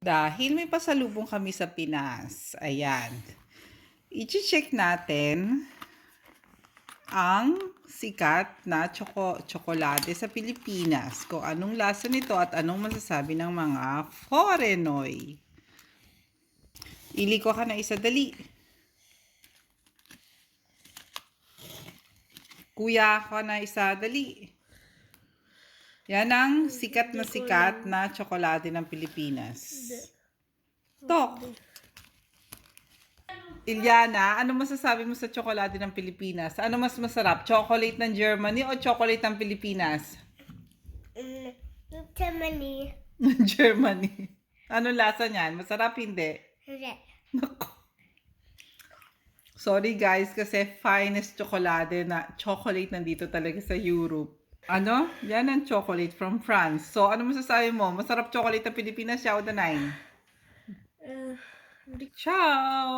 Dahil may pasalubong kami sa Pinas, ayan, i-check natin ang sikat na tsoko tsokolate sa Pilipinas. Kung anong lasa nito at anong masasabi ng mga foreignoy. Ili ko ka na isa dali. Kuya ko na isa dali. Yan ang sikat na sikat na tsokolate ng Pilipinas. Tok. Ilyana, ano masasabi mo sa tsokolate ng Pilipinas? Ano mas masarap? Chocolate ng Germany o chocolate ng Pilipinas? Mm, Germany. Germany. Anong lasa niyan? Masarap hindi? Hindi. Naku. Sorry guys, kasi finest chocolate na chocolate nandito talaga sa Europe. Ano? Yan ang chocolate from France. So, ano masasabi mo? Masarap chocolate ng Pilipinas, shout the nine. Uh, Ciao!